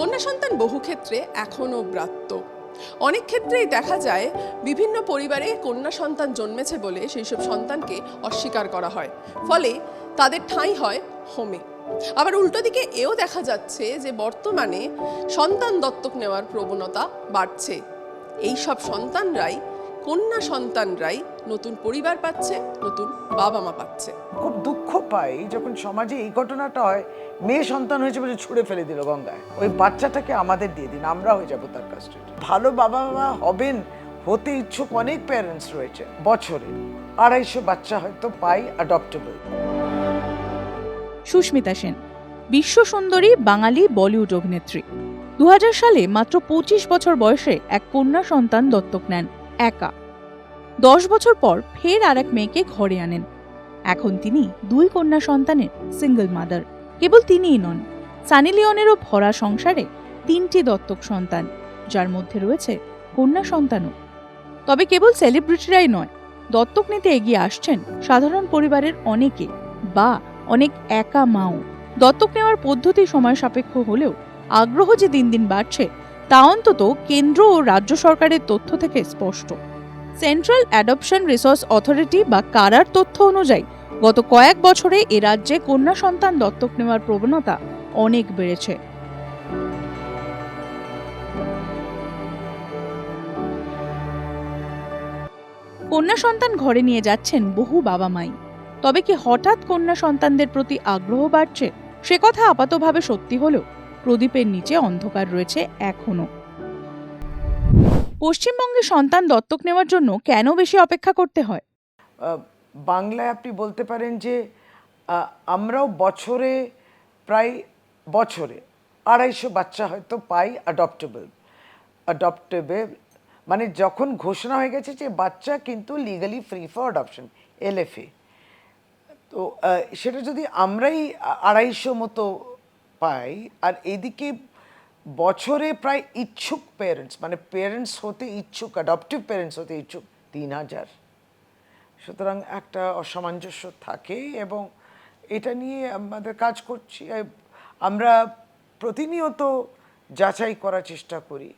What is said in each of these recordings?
কন্যা সন্তান বহু ক্ষেত্রে এখনও ব্রাত্য। অনেক ক্ষেত্রেই দেখা যায় বিভিন্ন পরিবারে কন্যা সন্তান জন্মেছে বলে সেই সব সন্তানকে অস্বীকার করা হয়। ফলে তাদের ঠাঁই হয় হোমে। আবার উল্টো দিকে এও দেখা যাচ্ছে যে বর্তমানে সন্তান দত্তক নেওয়ার প্রবণতা বাড়ছে। এই সব সন্তানরাই কন্যা সন্তানরাই নতুন পরিবার পাচ্ছে নতুন বাবা মা পাচ্ছে। খুব দুঃখ পাই যখন সমাজে এই ঘটনাটা হয় মেয়ে সন্তান হয়েছে বলে ছুঁড়ে ফেলে দিল গঙ্গায়। ওই বাচ্চাটাকে আমাদের দিয়ে দিন আমরা হয়ে যাব তার কাস্টডি ভালো বাবা মা হবেন হতে ইচ্ছুক অনেক প্যারেন্টস রয়েছে বছরে আড়াইশো বাচ্চা হয়তো পাই অ্যাডপ্টেবল সুস্মিতা সেন বিশ্ব সুন্দরী বাঙালি বলিউড অভিনেত্রী। দু হাজার সালে মাত্র পঁচিশ বছর বয়সে এক কন্যা সন্তান দত্তক নেন। একা। দশ বছর পর ফের আর এক মেয়েকে ঘরে আনেন। এখন তিনি দুই কন্যা সন্তানের সিঙ্গল মাদার কেবল তিনিই নন, সানি লিওনেরও ভরা সংসারে তিনটি দত্তক সন্তান, যার মধ্যে রয়েছে কন্যা সন্তানও। তবে কেবল সেলিব্রিটিরাই নয়, দত্তক নিতে এগিয়ে আসছেন সাধারণ পরিবারের অনেকে বা অনেক একা মাও। দত্তক নেওয়ার পদ্ধতি সময় সাপেক্ষ হলেও আগ্রহ যে দিন দিন বাড়ছে তা অন্তত কেন্দ্র ও রাজ্য সরকারের তথ্য থেকে স্পষ্ট। সেন্ট্রাল অ্যাডপশন রিসোর্স অথরিটি বা কারার তথ্য অনুযায়ী, গত কয়েক বছরে এ রাজ্যে কন্যা সন্তান দত্তক নেওয়ার প্রবণতা অনেক বেড়েছে। কন্যা সন্তান ঘরে নিয়ে যাচ্ছেন বহু বাবা মাই। তবে কি হঠাৎ কন্যা সন্তানদের প্রতি আগ্রহ বাড়ছে? সে কথা আপাতভাবে সত্যি হলেও প্রদীপের নিচে অন্ধকার রয়েছে এখনও। পশ্চিমবঙ্গে সন্তান দত্তক নেওয়ার জন্য কেন বেশি অপেক্ষা করতে হয়? বাংলায় আপনি বলতে পারেন যে আমরাও বছরে প্রায় বছরে আড়াইশো বাচ্চা হয়তো পাই অ্যাডপ্টেবল অ্যাডপ্টেবল মানে যখন ঘোষণা হয়ে গেছে যে বাচ্চা কিন্তু legally free for adoption LFA তো সেটা যদি আমরাই আড়াইশো মতো পাই, আর এদিকে বছরে প্রায় ইচ্ছুক প্যারেন্টস মানে প্যারেন্টস হতে ইচ্ছুক অ্যাডপটিভ প্যারেন্টস হতে ইচ্ছুক তিন হাজার। সুতরাং একটা অসামঞ্জস্য থাকে এবং এটা নিয়ে আমাদের কাজ করছি। আমরা প্রতিনিয়ত যাচাই করার চেষ্টা করি।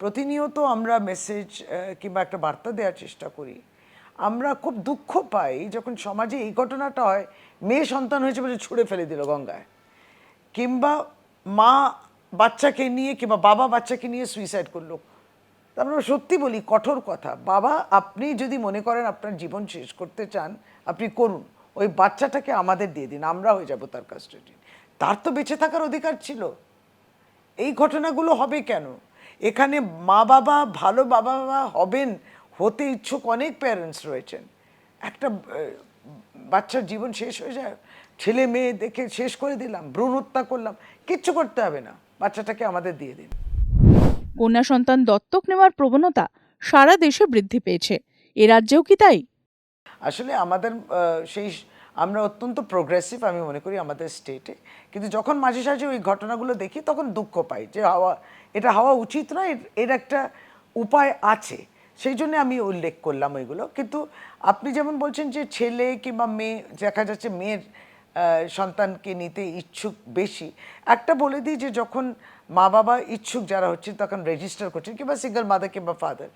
প্রতিনিয়ত আমরা মেসেজ কিংবা একটা বার্তা দেওয়ার চেষ্টা করি। আমরা খুব দুঃখ পাই যখন সমাজে এই ঘটনাটা হয়, মেয়ে সন্তান হয়েছে বলে ছুঁড়ে ফেলে দিল গঙ্গায়। কিংবা মা বাচ্চাকে নিয়ে কিংবা বাবা বাচ্চাকে নিয়ে সুইসাইড করল। আমরা সত্যি বলি, কঠোর কথা। বাবা, আপনি যদি মনে করেন আপনার জীবন শেষ করতে চান, আপনি করুন। ওই বাচ্চাটাকে আমাদের দিয়ে দিন, আমরা হয়ে যাব তার কাস্টডি তার তো বেঁচে থাকার অধিকার ছিল। এই ঘটনাগুলো হবে কেন? এখানে মা বাবা, ভালো বাবা বাবা হবেন, হতে ইচ্ছুক অনেক প্যারেন্টস রয়েছেন। একটা বাচ্চার জীবন শেষ হয়ে যায় ছেলে মেয়ে দেখে শেষ করে দিলাম ভ্রূণ হত্যা করলাম কিচ্ছু করতে হবে না। বাচ্চাটাকে আমাদের দিয়ে দিন। কন্যা সন্তান দত্তক নেওয়ার প্রবণতা সারা দেশে বৃদ্ধি পেয়েছে। এ রাজ্যেও কি তাই? আসলে আমাদের সেই আমরা অত্যন্ত প্রোগ্রেসিভ আমি মনে করি আমাদের স্টেটে কিন্তু যখন মাঝে সাঝে ওই ঘটনাগুলো দেখি তখন দুঃখ পাই যে হওয়া এটা হওয়া উচিত নয় এর- একটা উপায় আছে। সেই জন্য আমি উল্লেখ করলাম ওইগুলো। কিন্তু আপনি যেমন বলছেন যে ছেলে কিংবা মেয়ে দেখা যাচ্ছে মেয়ের সন্তানকে নিতে ইচ্ছুক বেশি। একটা বলে দিই যে যখন মা বাবা ইচ্ছুক যারা হচ্ছে তখন রেজিস্টার করছেন কিংবা সিঙ্গেল মাদার কিংবা ফাদার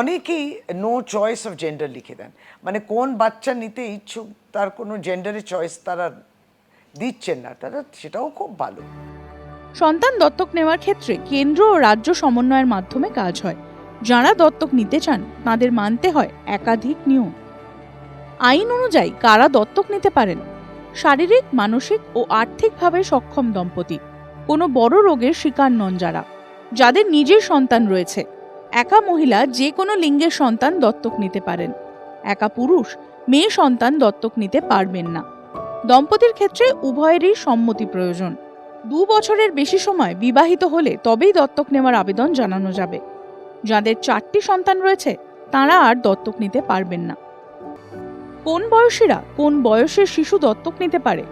অনেকেই নো চয়েস অফ জেন্ডার লিখে দেন। মানে কোন বাচ্চা নিতে ইচ্ছুক, তার কোনো জেন্ডারের চয়েস তারা দিচ্ছেন না, তারা সেটাও খুব ভালো। সন্তান দত্তক নেওয়ার ক্ষেত্রে কেন্দ্র ও রাজ্য সমন্বয়ের মাধ্যমে কাজ হয়। যারা দত্তক নিতে চান, তাদের মানতে হয় একাধিক নিয়ম। আইন অনুযায়ী কারা দত্তক নিতে পারেন? শারীরিক, মানসিক ও আর্থিকভাবে সক্ষম দম্পতি। কোনো বড় রোগের শিকার নন যারা, যাদের নিজের সন্তান রয়েছে। একা মহিলা যে কোনো লিঙ্গের সন্তান দত্তক নিতে পারেন। একা পুরুষ, মেয়ে সন্তান দত্তক নিতে পারবেন না। দম্পতির ক্ষেত্রে উভয়েরই সম্মতি প্রয়োজন। দু বছরের বেশি সময় বিবাহিত হলে তবেই দত্তক নেওয়ার আবেদন জানানো যাবে। যাদের চারটি সন্তান রয়েছে, তারা আর দত্তক নিতে পারবেন না। কোন বয়সীরা কোন বয়সের শিশু দত্তক নিতে পারে?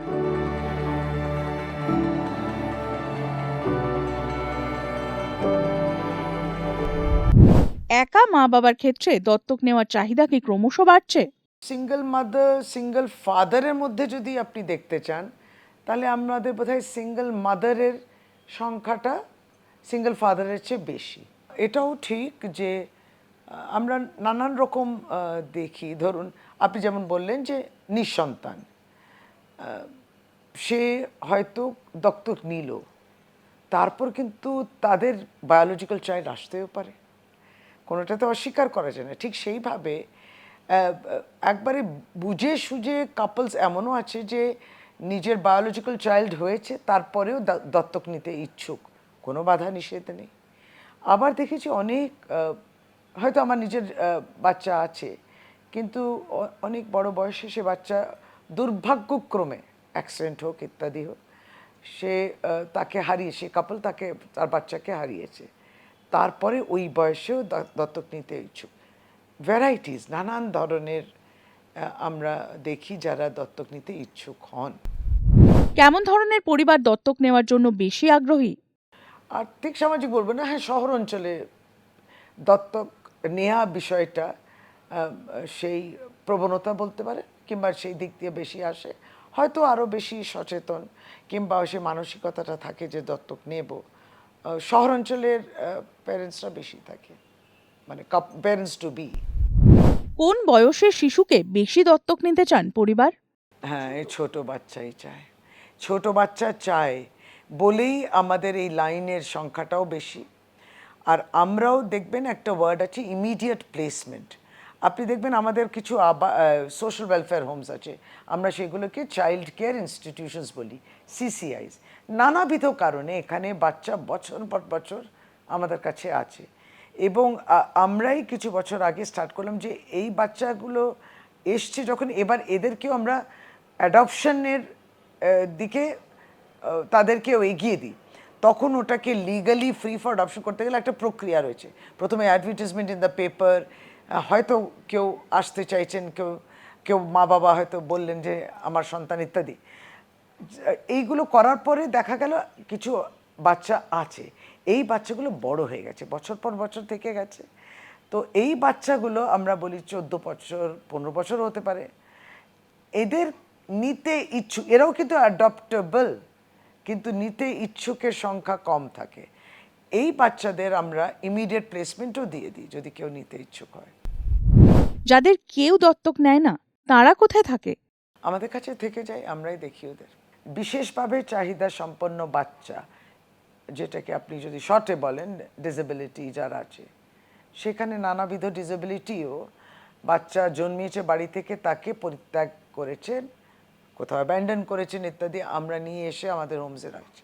একা মা বাবার ক্ষেত্রে দত্তক নেওয়ার চাহিদা কি ক্রমশ বাড়ছে? সিঙ্গেল মাদার সিঙ্গেল ফাদারের মধ্যে যদি আপনি দেখতে চান, তাহলে আমাদের বোধহয় সিঙ্গেল মাদারের সংখ্যাটা সিঙ্গেল ফাদারের চেয়ে বেশি। এটাও ঠিক যে আমরা নানান রকম দেখি। ধরুন আপনি যেমন বললেন যে নিঃসন্তান সে হয়তো দত্তক নিল, তারপর কিন্তু তাদের বায়োলজিক্যাল চাইল্ড আসতেও পারে। কোনোটা তো অস্বীকার করা যায় না। ঠিক সেইভাবে একবারে বুঝে সুঝে কাপলস এমনও আছে যে নিজের বায়োলজিক্যাল চাইল্ড হয়েছে, তারপরেও দত্তক নিতে ইচ্ছুক। কোনো বাধা নিষেধ নেই। আবার দেখেছি অনেক হয়তো আমার নিজের বাচ্চা আছে কিন্তু অনেক বড় বয়সে সে বাচ্চা দুর্ভাগ্যক্রমে অ্যাক্সিডেন্ট হোক ইত্যাদি হোক সে তাকে হারিয়ে সে কাপল তাকে তার বাচ্চাকে হারিয়েছে। তারপরে ওই বয়সেও দত্তক নিতে ইচ্ছুক। ভ্যারাইটিস নানান ধরনের আমরা দেখি যারা দত্তক নিতে ইচ্ছুক হন। কেমন ধরনের পরিবার দত্তক নেওয়ার জন্য বেশি আগ্রহী? আর্থিক সামাজিক বলব না হ্যাঁ শহর অঞ্চলে দত্তক নেওয়া বিষয়টা সেই প্রবণতা বলতে পারে কিংবা সেই দিক দিয়ে বেশি আসে হয়তো আরও বেশি সচেতন কিংবা সে মানসিকতাটা থাকে যে দত্তক নেব। শহরাঞ্চলের প্যারেন্টসরা বেশি থাকে মানে প্যারেন্টস টু বি কোন বয়সের শিশুকে বেশি দত্তক নিতে চান পরিবার? হ্যাঁ এই ছোট বাচ্চাই চায়। ছোট বাচ্চা চায় বলেই আমাদের এই লাইনের সংখ্যাটাও বেশি। আর আমরাও দেখবেন একটা ওয়ার্ড আছে ইমিডিয়েট প্লেসমেন্ট আপনি দেখবেন আমাদের কিছু সোশ্যাল ওয়েলফেয়ার হোমস আছে। আমরা সেগুলোকে চাইল্ড কেয়ার ইনস্টিটিউশনস বলি সিসিআইস নানাবিধ কারণে এখানে বাচ্চা বছর পর বছর আমাদের কাছে আছে। এবং আমরাই কিছু বছর আগে স্টার্ট করলাম যে এই বাচ্চাগুলো এসছে যখন এবার এদেরকেও আমরা অ্যাডপশনের দিকে তাদেরকেও এগিয়ে দিই। তখন ওটাকে লিগালি ফ্রি ফর অ্যাডপশন করতে গেলে একটা প্রক্রিয়া রয়েছে। প্রথমে অ্যাডভার্টিজমেন্ট ইন দ্য পেপার হয়তো কেউ আসতে চাইছেন, কেউ কেউ মা বাবা হয়তো বললেন যে আমার সন্তান ইত্যাদি। এইগুলো করার পরে দেখা গেল কিছু বাচ্চা আছে। এই বাচ্চাগুলো বড় হয়ে গেছে, বছর পর বছর থেকে গেছে। তো এই বাচ্চাগুলো আমরা বলি চোদ্দ বছর, পনেরো বছর হতে পারে। এদের নিতে ইচ্ছুক, এরাও কিন্তু অ্যাডপ্টেবল কিন্তু নিতে ইচ্ছুকের সংখ্যা কম থাকে। এই বাচ্চাদের আমরা ইমিডিয়েট প্লেসমেন্টও দিয়ে দিই, যদি কেউ নিতে ইচ্ছুক হয়। যাদের কেউ দত্তক নেয় না, তারা কোথায় থাকে? আমাদের কাছে থেকে যায়, আমরাই দেখি ওদের। বিশেষভাবে চাহিদা সম্পন্ন বাচ্চা, যেটাকে আপনি যদি শর্টে বলেন ডিসেবিলিটি যারা আছে, সেখানে নানাবিধ ডিসেবিলিটিও বাচ্চা জন্মিয়েছে বাড়ি থেকে, তাকে পরিত্যাগ করেছেন কোথাও অ্যাব্যান্ডন করেছেন ইত্যাদি, আমরা নিয়ে এসে আমাদের হোমসে রাখছি।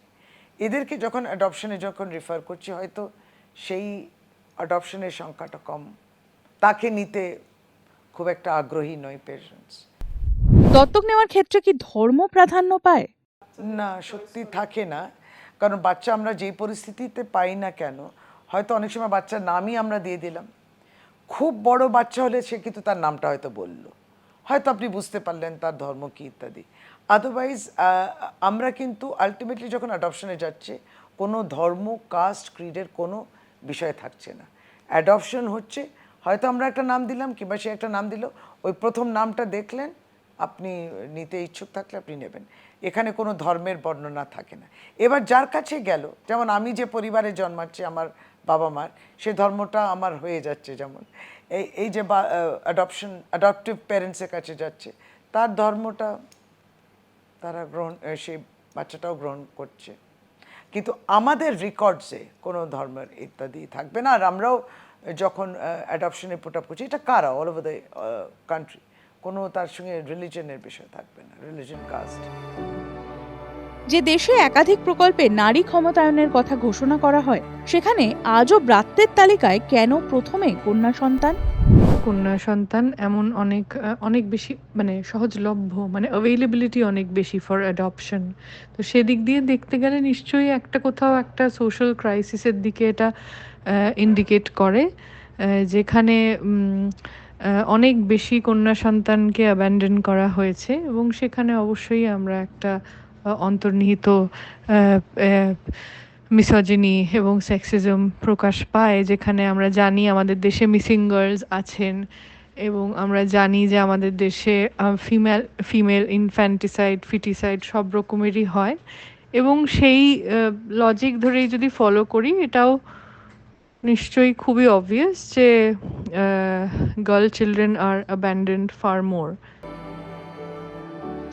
এদেরকে যখন অ্যাডপশনে যখন রেফার করছি, হয়তো সেই অ্যাডপশনের সংখ্যাটা কম, তাকে নিতে খুব একটা আগ্রহী নয় পেশেন্টস দত্তক নেওয়ার ক্ষেত্রে কি ধর্ম প্রাধান্য পায়? না সত্যি থাকে না। কারণ বাচ্চা আমরা যেই পরিস্থিতিতে পাই না কেন হয়তো অনেক সময় বাচ্চার নামই আমরা দিয়ে দিলাম। খুব বড় বাচ্চা হলে সে কিন্তু তার নামটা হয়তো বলল। হয়তো আপনি বুঝতে পারলেন তার ধর্ম কী ইত্যাদি। আদারওয়াইজ আমরা কিন্তু আলটিমেটলি যখন অ্যাডপশনে যাচ্ছে কোনো ধর্ম কাস্ট ক্রিডের কোনো বিষয় থাকছে না। অ্যাডপশন হচ্ছে হয়তো আমরা একটা নাম দিলাম কিংবা সে একটা নাম দিল, ওই প্রথম নামটা দেখলেন, আপনি নিতে ইচ্ছুক থাকলে আপনি নেবেন। এখানে কোনো ধর্মের বর্ণনা থাকে না। এবার যার কাছে গেল, যেমন আমি যে পরিবারে জন্মাচ্ছি আমার বাবা মার, সে ধর্মটা আমার হয়ে যাচ্ছে যেমন। এই এই যে বা অ্যাডপশন অ্যাডপটিভ প্যারেন্টসের কাছে যাচ্ছে, তার ধর্মটা তারা গ্রহণ সেই বাচ্চাটাও গ্রহণ করছে। কিন্তু আমাদের রেকর্ডসে কোনো ধর্মের ইত্যাদি থাকবে না। আর আমরাও যখন অ্যাডপশনে পুট আপ করছি এটা কারা? অল ওভার দ্য কান্ট্রি কোনো তার সঙ্গে রিলিজনের বিষয় থাকবে না রিলিজন কাস্ট যে দেশে একাধিক প্রকল্পে নারী ক্ষমতায়নের কথা ঘোষণা করা হয় সেখানে আজও ব্রাত্যের তালিকায় কেন প্রথমে কন্যা সন্তান? কন্যা সন্তান এমন অনেক অনেক বেশি মানে সহজলভ্য মানে অ্যাভেলেবিলিটি অনেক বেশি ফর অ্যাডপশন তো সেদিক দিয়ে দেখতে গেলে নিশ্চয়ই একটা কোথাও একটা সোশ্যাল ক্রাইসিসের দিকে এটা ইন্ডিকেট করে যেখানে অনেক বেশি কন্যা সন্তানকে অ্যাবান্ডন করা হয়েছে এবং সেখানে অবশ্যই আমরা একটা অন্তর্নিহিত মিসজিনি এবং সেক্সিজম প্রকাশ পায়, যেখানে আমরা জানি আমাদের দেশে মিসিং গার্লস আছেন এবং আমরা জানি যে আমাদের দেশে ফিমেল ফিমেল ইনফ্যান্টিসাইড ফিটিসাইড সব রকমেরই হয় এবং সেই লজিক ধরেই যদি ফলো করি, এটাও নিশ্চয়ই খুবই অবভিয়াস যে গার্ল চিলড্রেন আর abandoned far more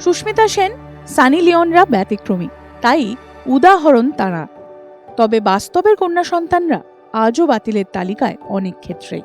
Sushmita Sen, Sunny লিওনরা ব্যতিক্রমী, তাই উদাহরণ তারা। তবে বাস্তবের কন্যা সন্তানরা আজও বাতিলের তালিকায় অনেক ক্ষেত্রেই।